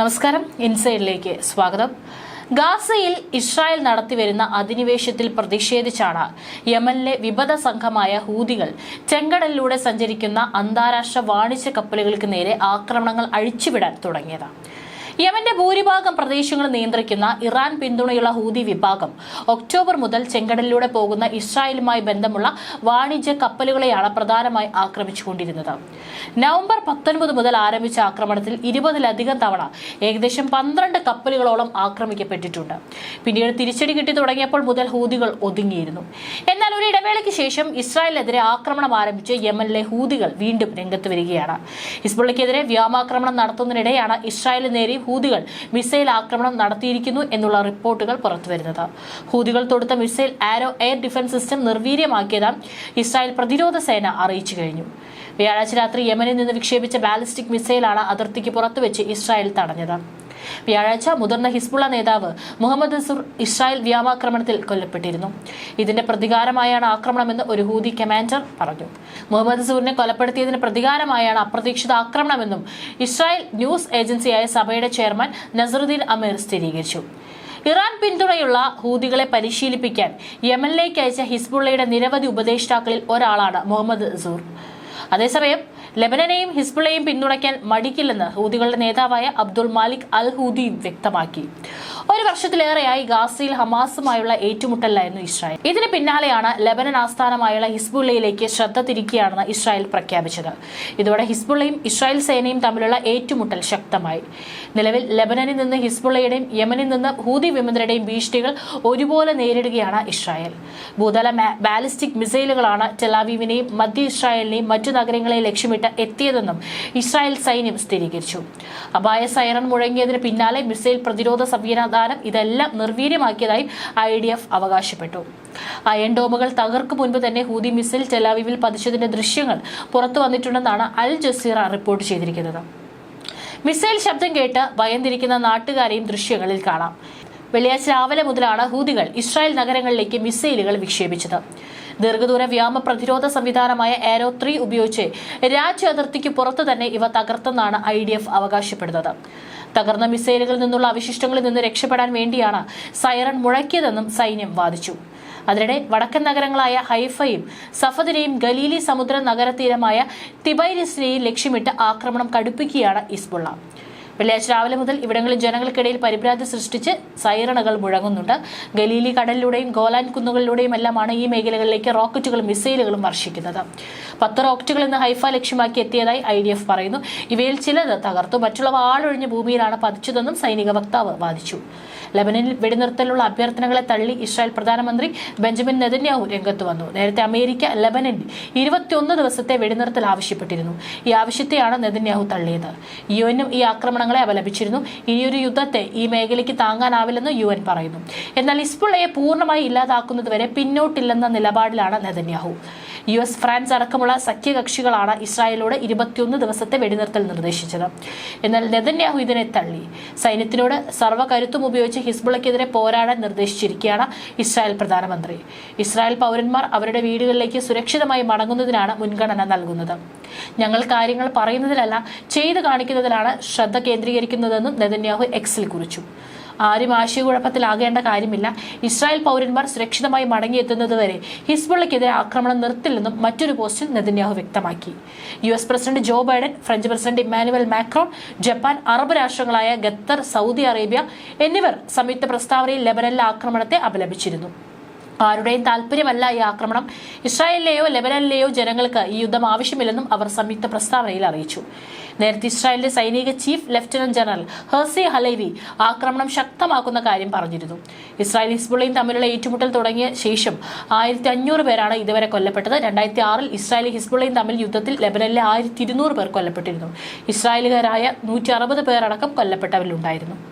നമസ്കാരം. ഇൻസൈഡിലേക്ക് സ്വാഗതം. ഗാസയിൽ ഇസ്രായേൽ നടത്തിവരുന്ന അധിനിവേശത്തിൽ പ്രതിഷേധിച്ചാണ് യമനിലെ വിപദ സംഘമായ ഹൂതികൾ ചെങ്കടലിലൂടെ സഞ്ചരിക്കുന്ന അന്താരാഷ്ട്ര വാണിജ്യ കപ്പലുകൾക്ക് നേരെ ആക്രമണങ്ങൾ അഴിച്ചുവിടാൻ തുടങ്ങിയത്. യമന്റെ ഭൂരിഭാഗം പ്രദേശങ്ങൾ നിയന്ത്രിക്കുന്ന ഇറാൻ പിന്തുണയുള്ള ഹൂതി വിഭാഗം ഒക്ടോബർ മുതൽ ചെങ്കടലിലൂടെ പോകുന്ന ഇസ്രായേലുമായി ബന്ധമുള്ള വാണിജ്യ കപ്പലുകളെയാണ് പ്രധാനമായി ആക്രമിച്ചുകൊണ്ടിരുന്നത്. നവംബർ പത്തൊൻപത് മുതൽ ആരംഭിച്ച ആക്രമണത്തിൽ ഇരുപതിലധികം തവണ ഏകദേശം പന്ത്രണ്ട് കപ്പലുകളോളം ആക്രമിക്കപ്പെട്ടിട്ടുണ്ട്. പിന്നീട് തിരിച്ചടി കിട്ടി തുടങ്ങിയപ്പോൾ മുതൽ ഹൂതികൾ ഒതുങ്ങിയിരുന്നു. എന്നാൽ ഒരു ഇടവേളയ്ക്ക് ശേഷം ഇസ്രായേലിനെതിരെ ആക്രമണം ആരംഭിച്ച് യമനിലെ ഹൂതികൾ വീണ്ടും രംഗത്ത് വരികയാണ്. ഹിസ്ബുള്ളയ്ക്കെതിരെ വ്യോമാക്രമണം നടത്തുന്നതിനിടെയാണ് ഇസ്രായേലിന് നേരി ഹൂതികൾ മിസൈൽ ആക്രമണം നടത്തിയിരിക്കുന്നു എന്നുള്ള റിപ്പോർട്ടുകൾ പുറത്തുവരുന്നത്. ഹൂതികൾ തൊടുത്ത മിസൈൽ ആരോ എയർ ഡിഫൻസ് സിസ്റ്റം നിർവീര്യമാക്കിയത് ഇസ്രായേൽ പ്രതിരോധ സേന അറിയിച്ചു കഴിഞ്ഞു. വ്യാഴാഴ്ച രാത്രി യമനിൽ നിന്ന് വിക്ഷേപിച്ച ബാലിസ്റ്റിക് മിസൈലാണ് അതിർത്തിക്ക് പുറത്തുവെച്ച് ഇസ്രായേൽ തടഞ്ഞത്. വ്യാഴാഴ്ച മുതിർന്ന ഹിസ്ബുള്ള നേതാവ് മുഹമ്മദ് അസുർ ഇസ്രായേൽ വ്യോമാക്രമണത്തിൽ കൊല്ലപ്പെട്ടിരുന്നു. ഇതിന്റെ പ്രതികാരമായാണ് ആക്രമണമെന്ന് ഒരു ഹൂതി കമാൻഡർ പറഞ്ഞു. മുഹമ്മദ് അസൂറിനെ കൊലപ്പെടുത്തിയതിന് പ്രതികാരമായാണ് അപ്രതീക്ഷിത ആക്രമണമെന്നും ഇസ്രായേൽ ന്യൂസ് ഏജൻസിയായ സഭയുടെ ചെയർമാൻ നസറുദ്ദീൻ അമീർ സ്ഥിരീകരിച്ചു. ഇറാൻ പിന്തുണയുള്ള ഹൂതികളെ പരിശീലിപ്പിക്കാൻ യമനിലേക്ക് അയച്ച ഹിസ്ബുള്ളയുടെ നിരവധി ഉപദേഷ്ടാക്കളിൽ ഒരാളാണ് മുഹമ്മദ് സൂർ. അതേസമയം ലെബനനെയും ഹിസ്ബുളെയും പിന്തുണയ്ക്കാൻ മടിക്കില്ലെന്ന് ഹൂദികളുടെ നേതാവായ അബ്ദുൾ മാലിക് അൽ ഹൂദി വ്യക്തമാക്കി. ഒരു വർഷത്തിലേറെയായി ഗാസയിൽ ഹമാസുമായുള്ള ഏറ്റുമുട്ടലായിരുന്നു ഇസ്രായേൽ. ഇതിന് പിന്നാലെയാണ് ലെബനൻ ആസ്ഥാനമായുള്ള ഹിസ്ബുള്ളയിലേക്ക് ശ്രദ്ധ തിരിക്കുകയാണെന്ന് ഇസ്രായേൽ പ്രഖ്യാപിച്ചത്. ഇതോടെ ഹിസ്ബുള്ളയും ഇസ്രായേൽ സേനയും തമ്മിലുള്ള ഏറ്റുമുട്ടൽ ശക്തമായി. നിലവിൽ ലെബനനിൽ നിന്ന് ഹിസ്ബുള്ളയുടെയും യമനിൽ നിന്ന് ഹൂദി വിമതരുടെയും ഭീഷണികൾ ഒരുപോലെ നേരിടുകയാണ് ഇസ്രായേൽ. ഭൂതല ബാലിസ്റ്റിക് മിസൈലുകളാണ് ടെലാവീവിനെയും മധ്യ ഇസ്രായേലിനെയും മറ്റു നഗരങ്ങളെ ലക്ഷ്യമിട്ട് എത്തിയതെന്നും ഇസ്രായേൽ സൈന്യം സ്ഥിരീകരിച്ചു. അപായ സൈറൺ മുഴങ്ങിയതിന് പിന്നാലെ മിസൈൽ പ്രതിരോധ സംവിധാനം ഇതെല്ലാം നിർവീര്യമാക്കിയതായി ഐ ഡി എഫ് അവകാശപ്പെട്ടു. അയൺ ഡോമുകൾ തകർക്കു മുൻപ് തന്നെ ഹൂതി മിസൈൽ ടെലാവിവിൽ പതിച്ചതിന്റെ ദൃശ്യങ്ങൾ പുറത്തു വന്നിട്ടുണ്ടെന്നാണ് അൽ ജസീറ റിപ്പോർട്ട് ചെയ്തിരിക്കുന്നത്. മിസൈൽ ശബ്ദം കേട്ട് ഭയന്നിരിക്കുന്ന നാട്ടുകാരെയും ദൃശ്യങ്ങളിൽ കാണാം. വെള്ളിയാഴ്ച രാവിലെ മുതലാണ് ഹൂതികൾ ഇസ്രായേൽ നഗരങ്ങളിലേക്ക് മിസൈലുകൾ വിക്ഷേപിച്ചത്. ദീർഘദൂര വ്യോമ പ്രതിരോധ സംവിധാനമായ എയറോ ത്രീ ഉപയോഗിച്ച് രാജ്യ അതിർത്തിക്ക് പുറത്തു തന്നെ ഇവ തകർത്തെന്നാണ് ഐ ഡി എഫ് അവകാശപ്പെടുന്നത്. തകർന്ന മിസൈലുകളിൽ നിന്നുള്ള അവശിഷ്ടങ്ങളിൽ നിന്ന് രക്ഷപ്പെടാൻ വേണ്ടിയാണ് സൈറൺ മുഴക്കിയതെന്നും സൈന്യം വാദിച്ചു. അതിനിടെ വടക്കൻ നഗരങ്ങളായ ഹൈഫയും സഫദിനെയും ഗലീലി സമുദ്ര നഗരതീരമായ തിബൈരിസിനെയും ലക്ഷ്യമിട്ട് ആക്രമണം കടുപ്പിക്കുകയാണ് ഇസ്ബുള്ള വെള്ളിയാഴ്ച രാവിലെ മുതൽ ഇവിടങ്ങളിൽ ജനങ്ങൾക്കിടയിൽ പരിഭ്രാന്തി സൃഷ്ടിച്ച് സൈറണകൾ മുഴങ്ങുന്നുണ്ട്. ഗലീലി കടലിലൂടെയും ഗോലാൻ കുന്നുകളിലൂടെയും എല്ലാമാണ് ഈ മേഖലകളിലേക്ക് റോക്കറ്റുകളും മിസൈലുകളും വർഷിക്കുന്നത്. പത്ത് റോക്കറ്റുകൾ ഇന്ന് ഹൈഫ ലക്ഷ്യമാക്കി എത്തിയതായി ഐ ഡി എഫ് പറയുന്നു. ഇവയിൽ ചിലത് തകർത്തു. മറ്റുള്ളവ ആളൊഴിഞ്ഞ ഭൂമിയിലാണ് പതിച്ചതെന്നും സൈനിക വക്താവ് വാദിച്ചു. ലബനനിൽ വെടിനിർത്തലുള്ള അഭ്യർത്ഥനകളെ തള്ളി ഇസ്രായേൽ പ്രധാനമന്ത്രി ബെഞ്ചമിൻ നെതന്യാഹു രംഗത്ത് വന്നു. നേരത്തെ അമേരിക്ക ലബനനിൽ ഇരുപത്തിയൊന്ന് ദിവസത്തെ വെടിനിർത്തൽ ആവശ്യപ്പെട്ടിരുന്നു. ഈ ആവശ്യത്തെയാണ് നെതന്യാഹു തള്ളിയത്. യു ഈ ആക്രമണങ്ങളെ അപലപിച്ചിരുന്നു ഇനിയൊരു യുദ്ധത്തെ ഈ മേഖലയ്ക്ക് താങ്ങാനാവില്ലെന്ന് യു എൻ പറയുന്നു. എന്നാൽ ഇസ്ബുള്ളയെ പൂർണമായി ഇല്ലാതാക്കുന്നതുവരെ പിന്നോട്ടില്ലെന്ന നിലപാടിലാണ് നെതന്യാഹു. യു എസ് ഫ്രാൻസ് അടക്കമുള്ള സഖ്യകക്ഷികളാണ് ഇസ്രായേലോട് ഇരുപത്തിയൊന്ന് ദിവസത്തെ വെടിനിർത്തൽ നിർദ്ദേശിച്ചത്. എന്നാൽ നെതന്യാഹു ഇതിനെ തള്ളി. സൈന്യത്തിനോട് സർവകരുത്തും ഉപയോഗിച്ച് ഹിസ്ബുള്ളക്കെതിരെ പോരാടാൻ നിർദ്ദേശിച്ചിരിക്കുകയാണ് ഇസ്രായേൽ പ്രധാനമന്ത്രി. ഇസ്രായേൽ പൗരന്മാർ അവരുടെ വീടുകളിലേക്ക് സുരക്ഷിതമായി മടങ്ങുന്നതിനാണ് മുൻഗണന നൽകുന്നത്. ഞങ്ങൾ കാര്യങ്ങൾ പറയുന്നതിലല്ല ചെയ്തു കാണിക്കുന്നതിലാണ് ശ്രദ്ധ കേന്ദ്രീകരിക്കുന്നതെന്നും നെതന്യാഹു എക്സിൽ കുറിച്ചു. ആരും ആശയക്കുഴപ്പത്തിലാകേണ്ട കാര്യമില്ല. ഇസ്രായേൽ പൗരന്മാർ സുരക്ഷിതമായി മടങ്ങിയെത്തുന്നതുവരെ ഹിസ്ബുള്ളയ്ക്കെതിരെ ആക്രമണം നിർത്തില്ലെന്നും മറ്റൊരു പോസ്റ്റിൽ നെതന്യാഹു വ്യക്തമാക്കി. U S president Joe Biden French president Emmanuel Macron Japan Arab രാഷ്ട്രങ്ങളായ Qatar Saudi Arabia എന്നിവർ സംയുക്ത പ്രസ്താവനയിൽ ലെബനനിലെ ആക്രമണത്തെ അപലപിച്ചിരുന്നു. ആരുടെയും താല്പര്യമല്ല ഈ ആക്രമണം. ഇസ്രായേലിലെയോ ലെബനനിലെയോ ജനങ്ങൾക്ക് ഈ യുദ്ധം ആവശ്യമില്ലെന്നും അവർ സംയുക്ത പ്രസ്താവനയിൽ അറിയിച്ചു. നേരത്തെ ഇസ്രായേലിന്റെ സൈനിക chief lieutenant general Herzi Halevi ആക്രമണം ശക്തമാക്കുന്ന കാര്യം പറഞ്ഞിരുന്നു. ഇസ്രായേൽ ഹിസ്ബുള്ളയും തമ്മിലുള്ള ഏറ്റുമുട്ടൽ തുടങ്ങിയ ശേഷം ആയിരത്തി അഞ്ഞൂറ് പേരാണ് ഇതുവരെ കൊല്ലപ്പെട്ടത്. രണ്ടായിരത്തി ആറിൽ ഇസ്രായേൽ ഹിസ്ബുള്ളയും തമ്മിൽ യുദ്ധത്തിൽ ലെബനനിലെ ആയിരത്തി ഇരുന്നൂറ് പേർ കൊല്ലപ്പെട്ടിരുന്നു. ഇസ്രായേലുകാരായ നൂറ്റി അറുപത് പേരടക്കം കൊല്ലപ്പെട്ടവരിലുണ്ടായിരുന്നു.